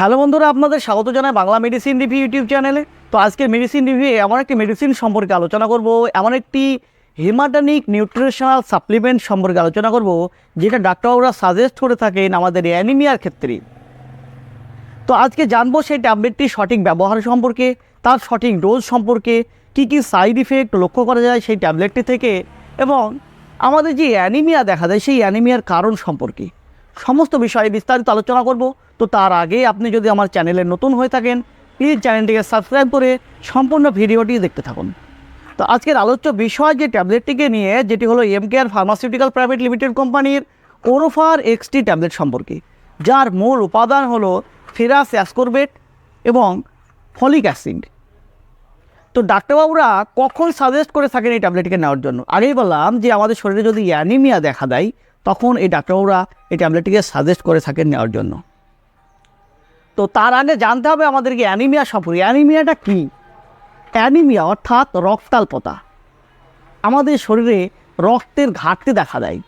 Hello বন্ধুরা, আপনাদের স্বাগত জানাই বাংলা মেডিসিন রিভিউ ইউটিউব চ্যানেলে। তো আজকে মেডিসিন রিভিউ এমন একটি মেডিসিন সম্পর্কে আলোচনা করব, এমন একটি হিমাটানিক নিউট্রিশনাল সাপ্লিমেন্ট সম্পর্কে আলোচনা করব, যেটা ডাক্তারবাবুরা সাজেস্ট করে থাকেন আমাদের অ্যানিমিয়ার ক্ষেত্রে। তো আজকে জানব সেই ট্যাবলেটটির সঠিক ব্যবহার সম্পর্কে, তার সঠিক ডোজ সম্পর্কে, কী কী সাইড ইফেক্ট লক্ষ্য করা যায় সেই ট্যাবলেটটি থেকে, এবং আমাদের যে অ্যানিমিয়া দেখা যায় সেই অ্যানিমিয়ার কারণ সম্পর্কে। সমস্ত বিষয়ে বিস্তারিত আলোচনা করব তো তার আগে আপনি যদি আমার চ্যানেলে নতুন হয়ে থাকেন প্লিজ চ্যানেলটিকে সাবস্ক্রাইব করে সম্পূর্ণ ভিডিওটি দেখতে থাকুন। তো আজকের আলোচ্য বিষয় যে ট্যাবলেটটিকে নিয়ে, যেটি হলো M care pharmaceutical private limited কোম্পানির ওরোফার এক্সটি ট্যাবলেট সম্পর্কে, যার মূল উপাদান হলো ফেরাস অ্যাসকোরবেট এবং ফলিক অ্যাসিড। তো ডাক্তারবাবুরা কখন সাজেস্ট করে থাকেন এই ট্যাবলেটটিকে নেওয়ার জন্য? আগেই বললাম যে আমাদের শরীরে যদি অ্যানিমিয়া দেখা দেয়, তখন এই ডাক্তারবাবুরা এই ট্যাবলেটটিকে সাজেস্ট করে থাকেন নেওয়ার জন্য। তো তার আগে জানতে হবে আমাদেরকে অ্যানিমিয়া সম্পর্কে। অ্যানিমিয়াটা কী? অ্যানিমিয়া অর্থাৎ রক্তাল্পতা আমাদের শরীরে রক্তের ঘাটতি দেখা দেয়।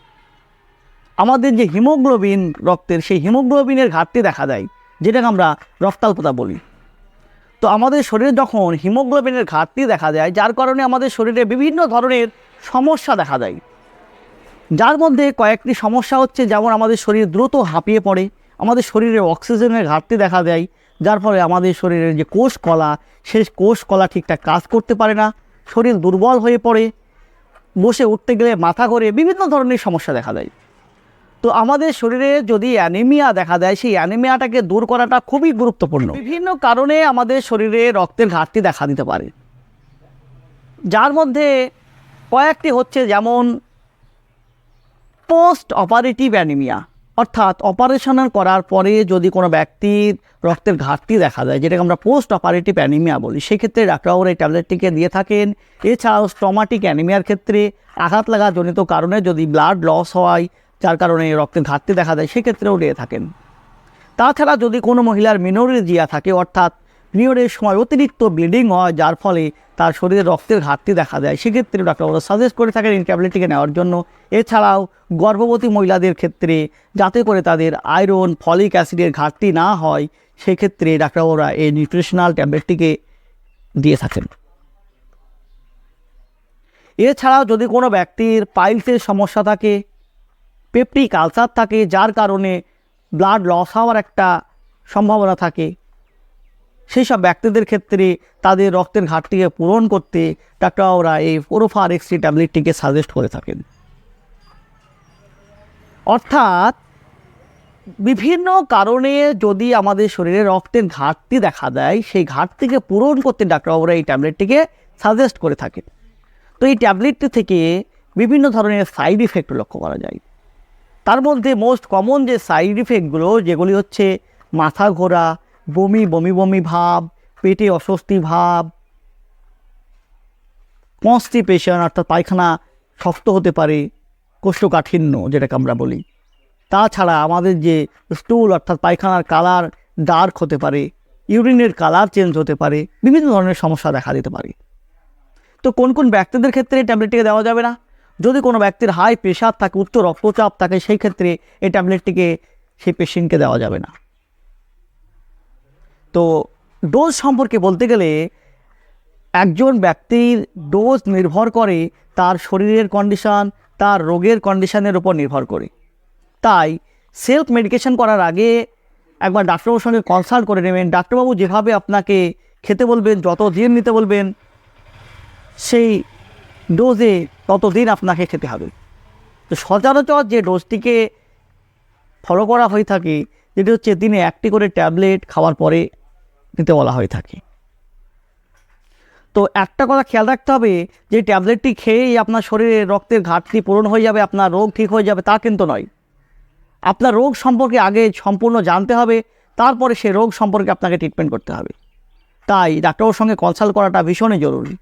আমাদের যে হিমোগ্লোবিন রক্তের, সেই হিমোগ্লোবিনের ঘাটতি দেখা দেয়, যেটাকে আমরা রক্তাল্পতা বলি। তো আমাদের শরীরে যখন হিমোগ্লোবিনের ঘাটতি দেখা যায় যার কারণে আমাদের শরীরে বিভিন্ন ধরনের সমস্যা দেখা দেয়। যার মধ্যে কয়েকটি সমস্যা হচ্ছে, যেমন আমাদের শরীর দ্রুত হাঁপিয়ে পড়ে আমাদের শরীরে অক্সিজেনের ঘাটতি দেখা দেয়, যার ফলে আমাদের শরীরের যে কোষ কলা সেই কোষ কলা ঠিকঠাক কাজ করতে পারে না, শরীর দুর্বল হয়ে পড়ে, বসে উঠতে গেলে মাথা করে বিভিন্ন ধরনের সমস্যা দেখা দেয়। তো আমাদের শরীরে যদি অ্যানিমিয়া দেখা দেয়, সেই অ্যানিমিয়াটাকে দূর করাটা খুবই গুরুত্বপূর্ণ। বিভিন্ন কারণে আমাদের শরীরে রক্তের ঘাটতি দেখা দিতে পারে। যার মধ্যে কয়েকটি হচ্ছে যেমন পোস্ট অপারেটিভ অ্যানিমিয়া। অর্থাৎ অপারেশন করার পরে যদি কোনো ব্যক্তির রক্তের ঘাটতি দেখা যায়, যেটাকে আমরা পোস্ট অপারেটিভ অ্যানিমিয়া বলি, সেক্ষেত্রে ডাক্তারবাবুর এই ট্যাবলেটটিকে দিয়ে থাকেন। এছাড়াও স্টমাটিক অ্যানিমিয়ার ক্ষেত্রে আঘাত লাগা জনিত কারণে যদি ব্লাড লস হয়, যার কারণে রক্তের ঘাটতি দেখা যায়, সেক্ষেত্রেও দিয়ে থাকেন। তাছাড়া যদি কোনো মহিলার মিনোরিজিয়া থাকে, অর্থাৎ পিরিয়ডের সময় অতিরিক্ত ব্লিডিং হয়, যার ফলে তার শরীরে রক্তের ঘাটতি দেখা দেয়। সেক্ষেত্রে ডাক্তারবাবুরা সাজেস্ট করে থাকেন এই ট্যাবলেটটিকে নেওয়ার জন্য। এছাড়াও গর্ভবতী মহিলাদের ক্ষেত্রে যাতে করে তাদের আয়রন ফলিক অ্যাসিডের ঘাটতি না হয়, সেক্ষেত্রে ডাক্তারবাবুরা এই নিউট্রিশনাল ট্যাবলেটটিকে দিয়ে থাকেন। এছাড়াও যদি কোনো ব্যক্তির পাইলসের সমস্যা থাকে পেপটিক আলসার থাকে, যার কারণে ব্লাড লস হওয়ার একটা সম্ভাবনা থাকে সেই সব ব্যক্তিদের ক্ষেত্রে তাদের রক্তের ঘাটতিকে পূরণ করতে ডাক্তাররা এই ওরোফার এক্সটি ট্যাবলেটটিকে সাজেস্ট করে থাকেন। অর্থাৎ বিভিন্ন কারণে যদি আমাদের শরীরে রক্তের ঘাটতি দেখা দেয়, সেই ঘাটতিকে পূরণ করতে ডাক্তারবাবুরা এই ট্যাবলেটটিকে সাজেস্ট করে থাকেন। তো এই ট্যাবলেটটি থেকে বিভিন্ন ধরনের সাইড ইফেক্ট লক্ষ্য করা যায়। তার মধ্যে মোস্ট কমন যে সাইড ইফেক্টগুলো যেগুলি হচ্ছে মাথা ঘোরা বমি বমি বমি ভাব, পেটে অস্বস্তি ভাব কনস্টিপেশন অর্থাৎ পায়খানা শক্ত হতে পারে, কোষ্ঠকাঠিন্য, যেটাকে আমরা বলি। তাছাড়া আমাদের যে স্টুল অর্থাৎ পায়খানার কালার ডার্ক হতে পারে ইউরিনের কালার চেঞ্জ হতে পারে, বিভিন্ন ধরনের সমস্যা দেখা দিতে পারে। তো কোন কোন ব্যক্তিদের ক্ষেত্রে এই ট্যাবলেটটিকে দেওয়া যাবে না? যদি কোনো ব্যক্তির হাই প্রেশার থাকে, উচ্চ রক্তচাপ থাকে, সেই ক্ষেত্রে এই ট্যাবলেটটিকে সেই পেশেন্টকে দেওয়া যাবে না। তো ডোজ সম্পর্কে বলতে গেলে একজন ব্যক্তির ডোজ নির্ভর করে তার শরীরের কন্ডিশান তার রোগের কন্ডিশনের উপর নির্ভর করে। তাই সেলফ মেডিকেশন করার আগে একবার ডাক্তারবাবুর সঙ্গে কনসাল্ট করে নেবেন। ডাক্তারবাবু যেভাবে আপনাকে খেতে বলবেন যত দিন নিতে বলবেন, সেই ডোজে ততদিন আপনাকে খেতে হবে। তো সচরাচর যে ডোজটিকে ফলো করা হয়ে থাকে, যেটি হচ্ছে দিনে একটি করে ট্যাবলেট খাওয়ার পরে নিতে বলা হয়ে থাকে। তো একটা কথা খেয়াল রাখতে হবে, যে ট্যাবলেটটি খেয়েই আপনার শরীরে রক্তের ঘাটতি পূরণ হয়ে যাবে, আপনার রোগ ঠিক হয়ে যাবে, তা কিন্তু নয়। আপনার রোগ সম্পর্কে আগে সম্পূর্ণ জানতে হবে, তারপরে সে রোগ সম্পর্কে আপনাকে ট্রিটমেন্ট করতে হবে। তাই ডাক্তারের সঙ্গে কনসাল্ট করাটা ভীষণই জরুরি।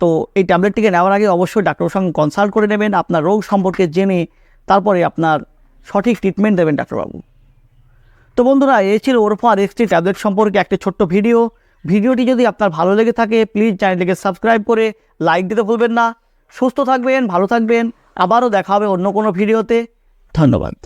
তো এই ট্যাবলেটটিকে নেওয়ার আগে অবশ্যই ডাক্তারের সঙ্গে কনসাল্ট করে নেবেন, আপনার রোগ সম্পর্কে জেনে, তারপরে আপনার সঠিক ট্রিটমেন্ট দেবেন ডাক্তারবাবু। তো বন্ধুরা এই ছিল ওরফার এক্সটি ট্যাবলেট সম্পর্কে একটি ছোট্ট ভিডিও। ভিডিওটি যদি আপনার ভালো লেগে থাকে প্লিজ চ্যানেলটিকে সাবস্ক্রাইব করে লাইক দিতে ভুলবেন না। সুস্থ থাকবেন, ভালো থাকবেন। আবারও দেখা হবে অন্য কোনো ভিডিওতে। ধন্যবাদ।